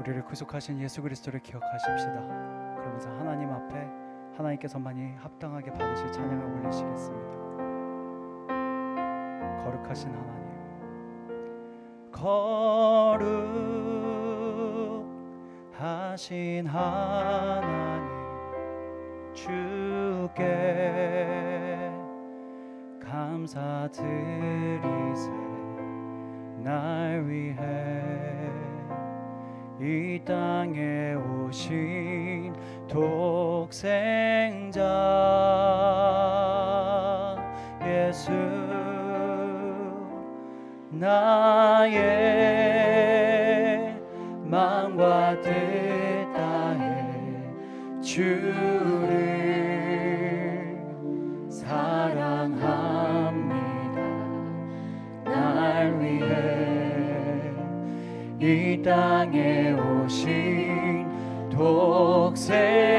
우리를 구속하신 예수 그리스도를 기억하십시다. 그러면서 하나님 앞에 하나님께서만이 합당하게 받으실 찬양을 올리시겠습니다. 거룩하신 하나님, 거룩하신 하나님, 주께 감사드리세 날 위해 이 땅에 오신 독생자 예수 나의 마음과 뜻 다해 주를 사랑합니다. 날 위해 이 땅에 오 신 독생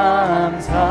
감사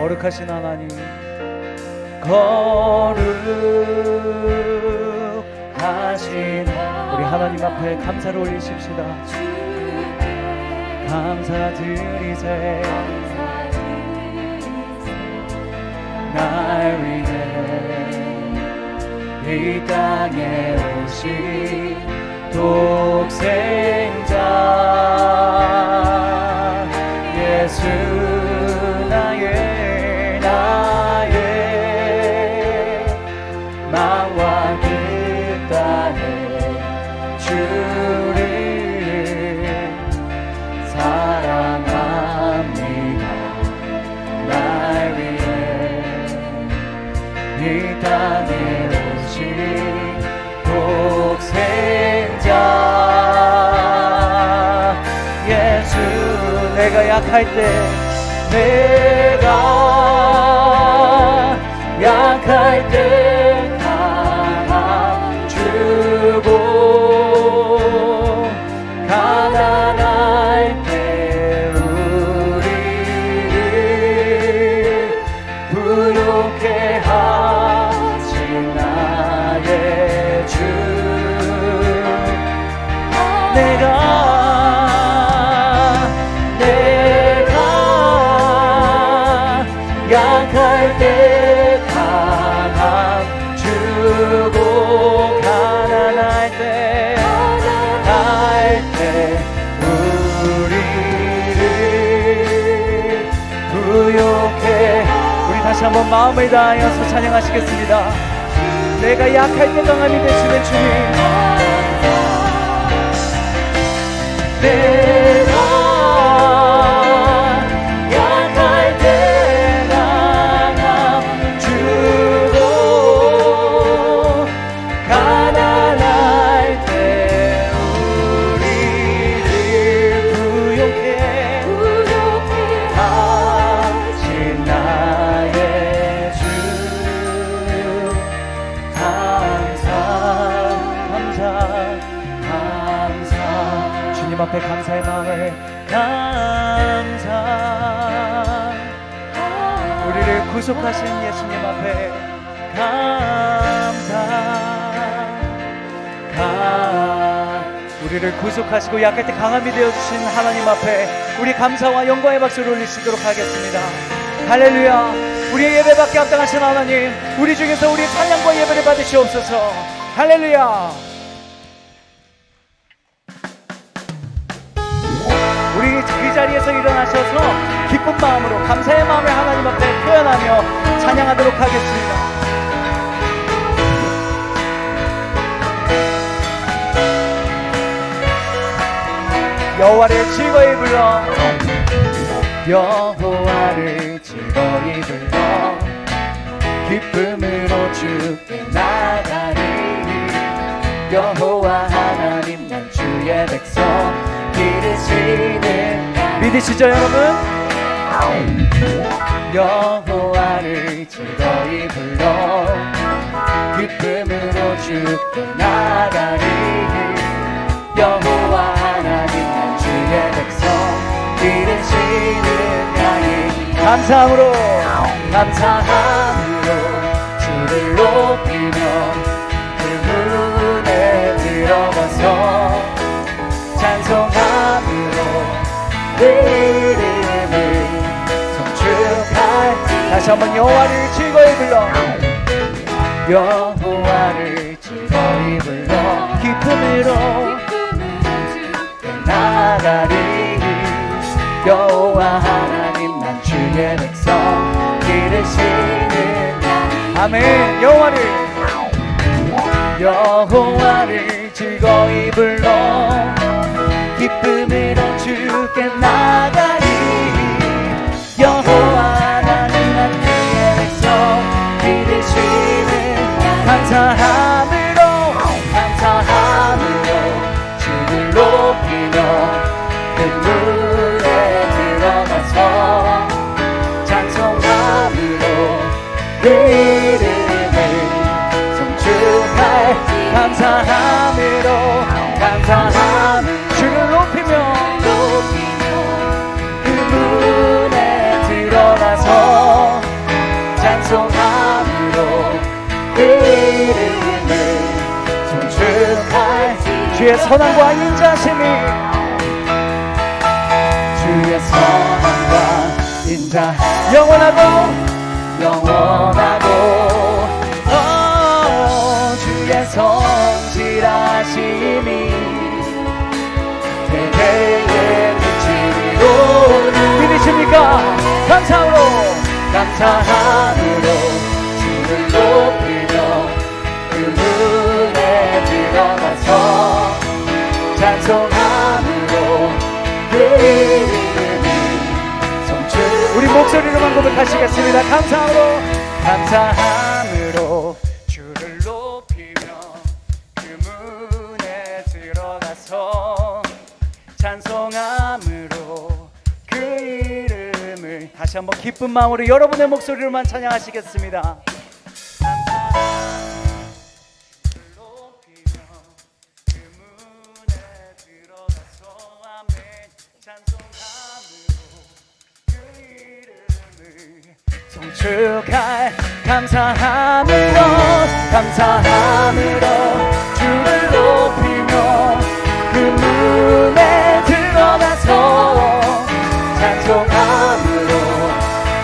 거룩하신 하나님 거룩하신 우리 하나님 앞에 감사를 올리십시다. 감사드리세. 날 위해 이 땅에 오신 독생자 예수 내가 약할 때 내가 약 다시 한번 마음을 다하여서 찬양하시겠습니다. 내가 약할 때 강함이 되시는 주님. 내 주님 앞에 감사의 마음을 감사. 우리를 구속하신 예수님 앞에 감사. 감 우리를 구속하시고 약할 때 강함이 되어주신 하나님 앞에 우리 감사와 영광의 박수를 올리시도록 하겠습니다. 할렐루야. 우리의 예배받게 합당하신 하나님 우리 중에서 우리의 찬양과 예배를 받으시옵소서. 할렐루야 우리 그 자리에서 일어나셔서 기쁜 마음으로 감사의 마음을 하나님 앞에 표현하며 찬양하도록 하겠습니다. 여호와를 즐거이 불러. 여호와를 즐거이 불러. 기쁨으로 주께 나가리. 여호와 하나님 난 주의 백성. 기르시는 믿으시죠 여러분? 여호와를 즐거이 불러. 기쁨으로 주께 나가리. 여호와 하나님 난 주의 백성. 기르시는 양이 감사함으로. 감사함으로 주를 높이며 다시 한번 여호와를 즐거이 불러. 여호와를 즐거이 불러. 기쁨으로 나가리. 여호와 하나님 난 주의 백성. 기르시는 아멘. 여호와를. 여호와를 즐거이 불러 선함과 인자심이. 주의 선함과 인자 영원하고 영원하고. 어, 주의 성실하심이 대대에 미치리로. 믿으십니까? 감사함으로 감사함으로 찬송함으로 그 이름을 성취 우리 목소리로만 고백하시겠습니다. 감사함으로. 감사함으로 주를 높이며 그 문에 들어가서 찬송함으로 그 이름을 다시 한번 기쁜 마음으로 여러분의 목소리로만 찬양하시겠습니다 송축할 감사함으로 감사함으로 주를 높이며 그 문에 들어가서 찬송함으로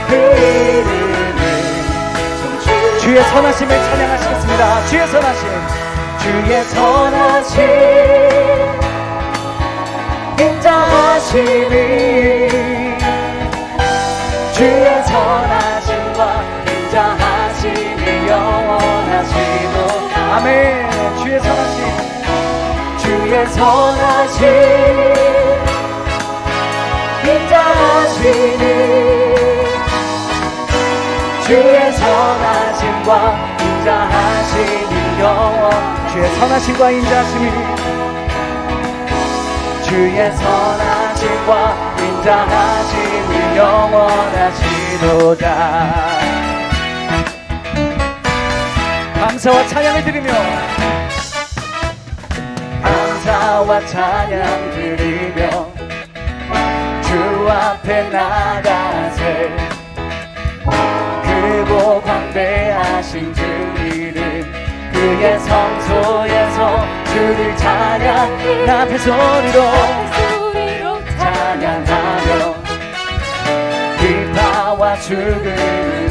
그 이름을 주의 선하심을 찬양하시겠습니다. 주의 선하심. 주의 선하심. 인자하심이 주의 선하심 아멘 주의 선하심 주의 선하심 인자하심이 주의 선하심과 인자하심이 영원 주의 선하심과 인자하심이. 주의 선하심과 인자하심이 영원하시도다 감사와 찬양을 드리며 감사와 찬양 드리며 주 앞에 나가세. 크고 광대하신 주 이름 그의 성소에서 주를 찬양 나의 소리로 소리로 찬양하며 기타와 죽음으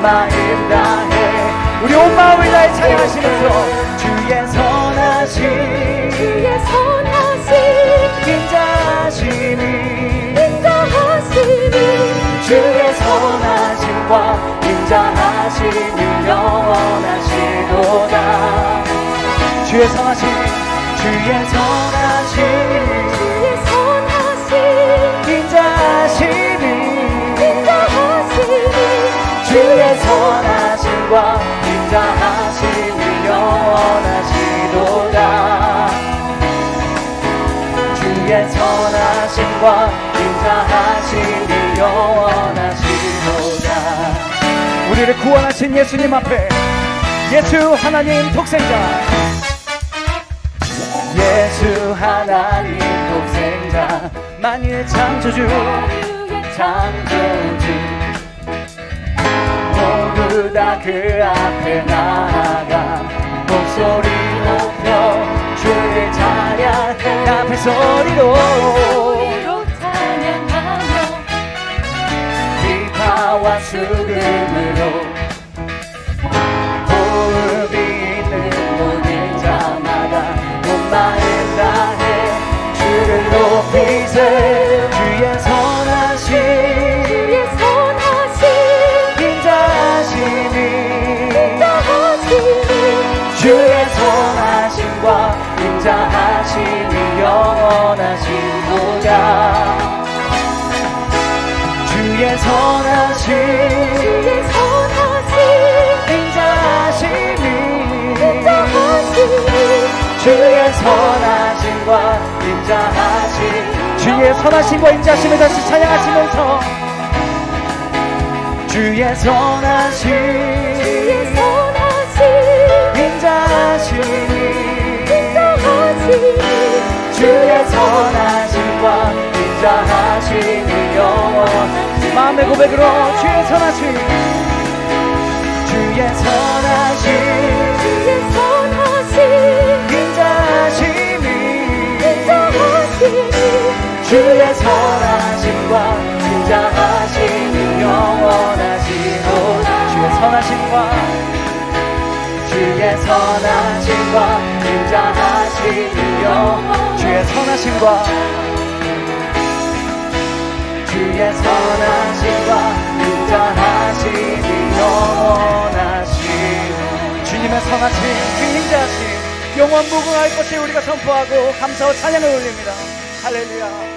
마음 다해 우리 온 마음을 다해 찬양하시면서 주의 선하심 주의 선하심 인자하심이 인자하심이 주의 선하심과 인자하심이 영원하시도다. 주의 선하심 주의 선하심 선하심과 인자하심이 영원하시도다. 주의 선하심과 인자하심이 영원하시도다. 우리를 구원하신 예수님 앞에 예수 하나님 독생자 예수 하나님 독생자 만유의 창조주 창조주 모두 다 그 앞에 나아가 목소리 높여 주를 찬양 앞에 소리로. 소리로 찬양하며 비파와 수금으로 선하심과 인자하심 주의 선하심과 인자하심을 다시 찬양하시면서. 주의 선하심 주의 선하심 인자하심이 인자하심이 주의 선하심과 인자하심이 영원 마음의 고백으로 주의 선하심 주의 선하심 주의 선하심과 인자하심이 영원하시도다. 주의 선하심과 주의 선하심과 인자하심이 영 주의 선하심과 주의 선하심과 인자하심이 영원하신 주님의 선하심 그 인자하심 영원 무궁할 것을 우리가 선포하고 감사와 찬양을 올립니다. 할렐루야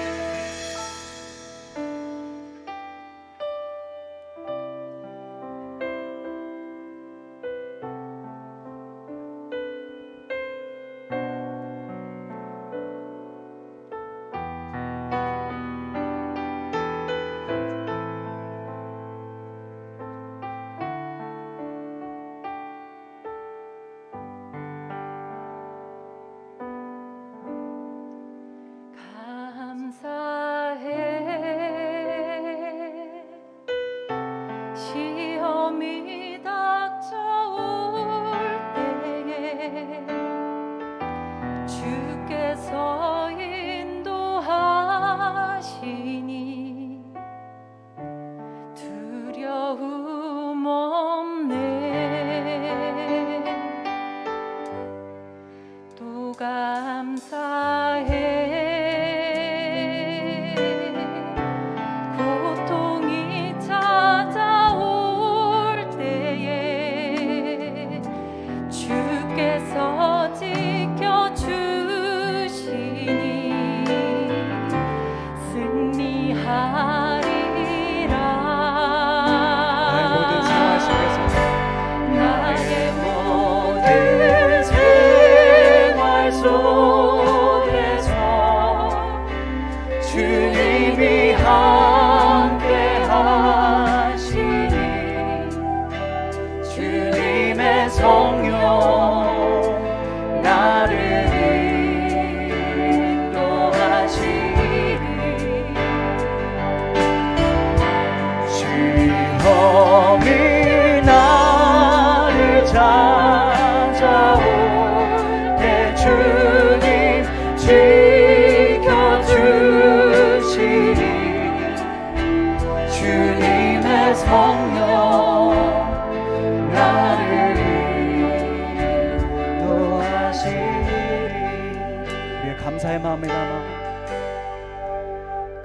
마음을 담아.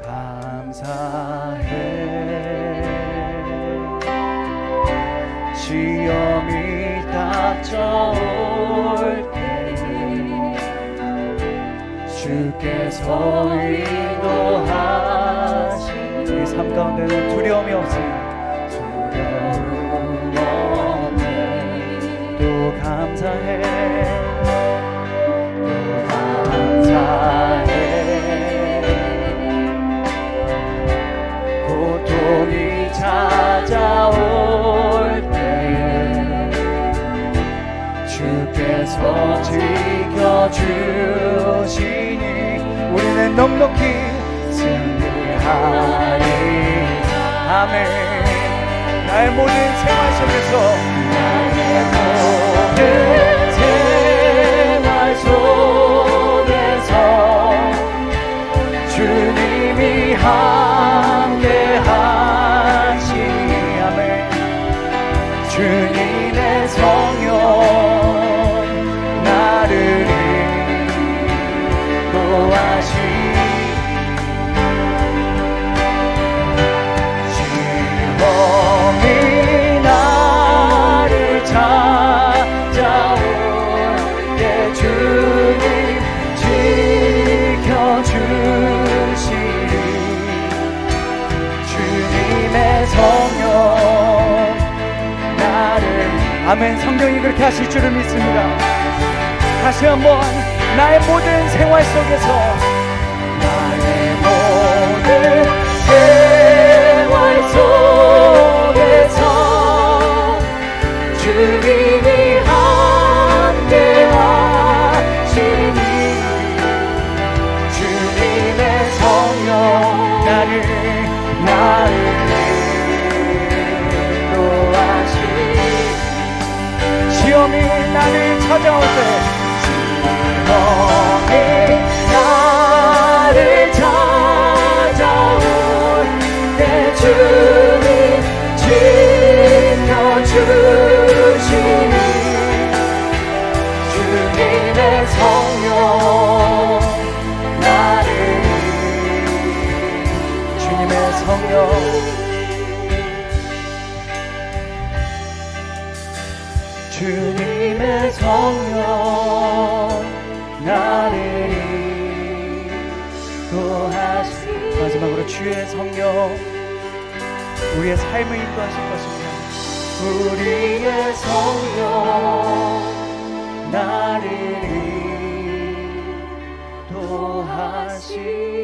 감사해. 시험이 닥쳐올 때 주께서 인도하시니 이삶 가운데는 두려움이 없습니다. 두려움 없네. 또 감사해 지켜주시니 우리는 넉넉히 승리하리. 아멘. 나의 모든 생활 속에서 아멘. 성경이 그렇게 하실 줄을 믿습니다. 다시 한번 나의 모든 생활 속에서 나의 모든 생활 속에서 주님이 함 때 시험이 나를 찾아올 때 주님 지켜주시니 주님의 성령 나를 주님의 성령. 주님의 성령 나를 인도하시 마지막으로 주의 성령 우리의 삶을 인도하실 것입니다. 우리의 성령 나를 인도하시